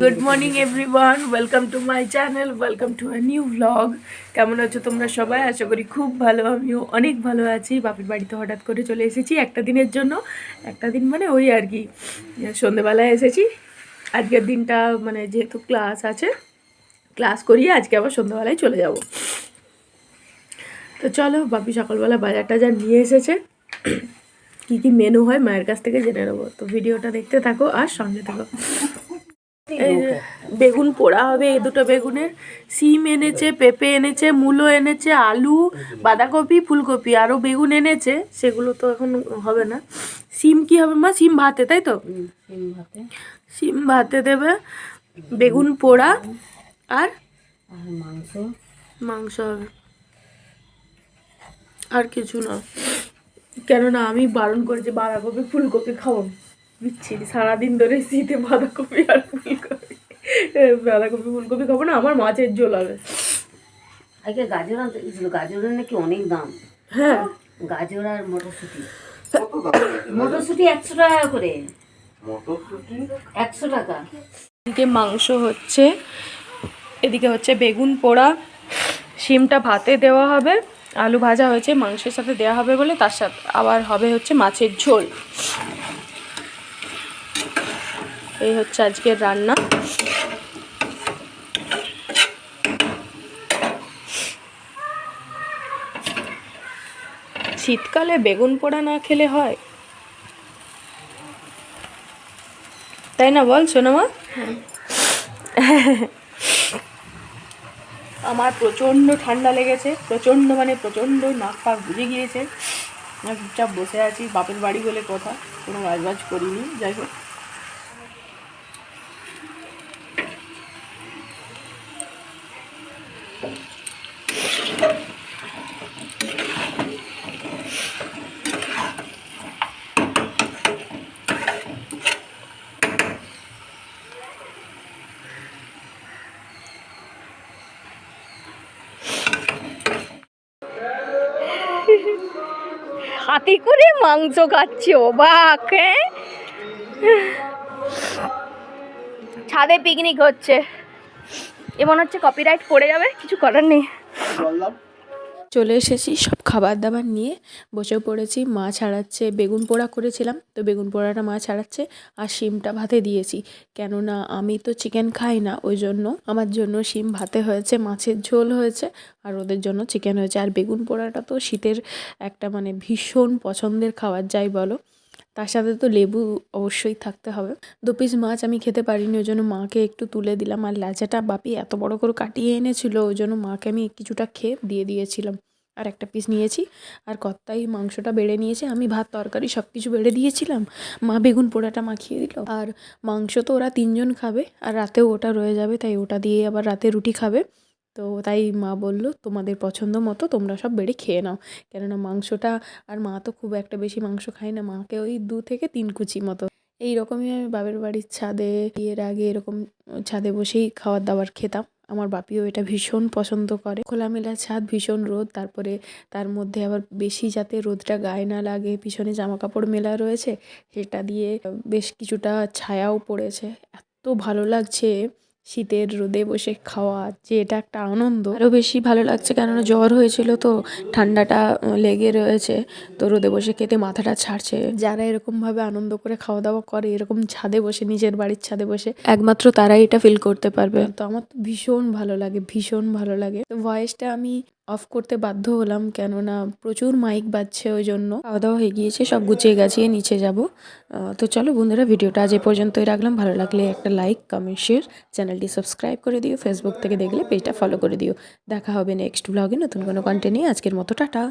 Good morning everyone welcome to my channel welcome to a new vlog কেমন আছো তোমরা সবাই? আশা করি খুব ভালো। আমিও অনেক ভালো আছি। বাপের বাড়িতে হঠাৎ করে চলে এসেছি একটা দিনের জন্য। একটা দিন মানে ওই আর কি। সন্ধেবেলায় এসেছি। আজকের দিনটা মানে যেহেতু ক্লাস আছে, ক্লাস করিয়ে আজকে আবার সন্ধেবেলায় চলে যাব। তো চলো, বাপি সকালবেলা বাজার টাজার নিয়ে এসেছে। কী কী মেনু হয় মায়ের কাছ থেকে জেনে নেব। তো ভিডিওটা দেখতে থাকো আর সঙ্গে থাকো। বেগুন পোড়া হবে এই দুটো বেগুনের। সিম এনেছে পেঁপে এনেছে মূলো এনেছে আলু বাঁধাকপি ফুলকপি আরও বেগুন এনেছে সেগুলো তো এখন হবে না। সিম কি হবে মা? সিম ভাতে তাই তো? সিম ভাতে দেবে বেগুন পোড়া আর আর মাংস। মাংস হবে। আর কিছু না। কেননা আমি বারণ করেছি বাঁধাকপি ফুলকপি খাব। বিচ্ছিরি সারাদিন ধরে শীতে বাঁধাকপি আর ফুলকপি। বাঁধাকপি ফুলকপি খাব না আমার মাছের ঝোল হবে। আগে গাজর আনতে গেছিল গাজরের নাকি অনেক দাম? হ্যাঁ। গাজর আর মটরশুঁটি। মটরশুঁটি একশো টাকা করে। একশো টাকা। এদিকে মাংস হচ্ছে এদিকে হচ্ছে বেগুন পোড়া শিমটা ভাতে দেওয়া হবে আলু ভাজা হয়েছে মাংসের সাথে দেওয়া হবে বলে তার সাথে আবার হবে হচ্ছে মাছের ঝোল। এই হচ্ছে আজকের রান্না। শীতকালে বেগুন পোড়া না খেলে হয়? তাই না বল সোনামা আমার প্রচণ্ড ঠান্ডা লেগেছে, প্রচণ্ড মানে প্রচণ্ড নাক পাক বুঝে গিয়েছে। চুপচাপ বসে আছি, বাপের বাড়ি বলে কথা, কোনো বাজবাজ করিনি, যাই হোক। হাতি করে মাংস খাচ্ছে, অবাক হ্যাঁ ছাদে পিকনিক হচ্ছে। এমন হচ্ছে কপিরাইট পড়ে যাবে, কিছু করার নেই। চলে এসেছি, সব খাবার দাবার নিয়ে বসে পড়েছি। মা ছাড়াচ্ছে, বেগুন পোড়া করেছিলাম, তো বেগুন পোড়াটা মা ছাড়াচ্ছে আর শিমটা ভাতে দিয়েছি। কেননা আমি তো চিকেন খাই না, ওই জন্য আমার জন্য শিম ভাতে হয়েছে, মাছের ঝোল হয়েছে আর ওদের জন্য চিকেন হয়েছে। আর বেগুন পোড়াটা তো শীতের একটা মানে ভীষণ পছন্দের খাবার, যাই বলো। তার সাথে তো লেবু অবশ্যই থাকতে হবে। দু পিস মাছ আমি খেতে পারিনি, ওই জন্য মাকে একটু তুলে দিলাম। আর ল্যাচাটা বাপি এত বড় করে কাটিয়ে এনেছিল, ওই জন্য মাকে আমি কিছুটা খেয়ে দিয়ে দিয়েছিলাম। আর একটা পিস নিয়েছি। আর কত্তাই মাংসটা বেড়ে নিয়েছে। আমি ভাত, তরকারি সব কিছু বেড়ে দিয়েছিলাম। মা বেগুন পোড়াটা মাখিয়ে দিল। আর মাংস তো ওরা তিনজন খাবে, আর রাতেও ওটা রয়ে যাবে, তাই ওটা দিয়ে আবার রাতে রুটি খাবে। তো তাই মা বলল, তোমাদের পছন্দ মতো তোমরা সব বেড়ে খেয়ে নাও। কেননা মাংসটা আর মা তো খুব একটা বেশি মাংস খায় না, মাকে ওই দু থেকে তিন কুচি মতো। এই রকমই আমি বাবের বাড়ির ছাদে, বিয়ের আগে এরকম ছাদে বসেই খাওয়ার দাবার খেতাম। আমার বাপিও এটা ভীষণ পছন্দ করে। খোলামেলা ছাদ, ভীষণ রোদ, তারপরে তার মধ্যে আবার বেশি যাতে রোদটা গায়ে না লাগে, পিছনে জামা কাপড় মেলা রয়েছে, সেটা দিয়ে বেশ কিছুটা ছায়াও পড়েছে। এত ভালো লাগছে। শীতের রোদে বসে খাওয়া যে এটা একটা আনন্দ। আরও বেশি ভালো লাগছে কেননা জ্বর হয়েছিল তো ঠান্ডাটা লেগে রয়েছে তো রোদে বসে খেতে মাথাটা ছাড়ছে। যারা এরকমভাবে আনন্দ করে খাওয়া দাওয়া করে এরকম ছাদে বসে নিজের বাড়ির ছাদে বসে একমাত্র তারাই এটা ফিল করতে পারবে। তো আমার তো ভীষণ ভালো লাগে ভীষণ ভালো লাগে। তো ভয়েসটা আমি অফ করতে বাধ্য হলাম কেননা প্রচুর মাইক বাজছে ওই জন্য। খাওয়া দাওয়া হয়ে গিয়েছে, সব গুছিয়ে গাছিয়ে নিচে যাব। তো চলো বন্ধুরা, ভিডিওটা আজ এ পর্যন্তই রাখলাম। ভালো লাগলে একটা লাইক কমেন্ট শেয়ার চ্যানেলটি সাবস্ক্রাইব করে দিও। ফেসবুক থেকে দেখলে পেজটা ফলো করে দিও। দেখা হবে নেক্সট ব্লগে নতুন কোনো কন্টেন্ট নিয়ে। আজকের মতো, টাটা।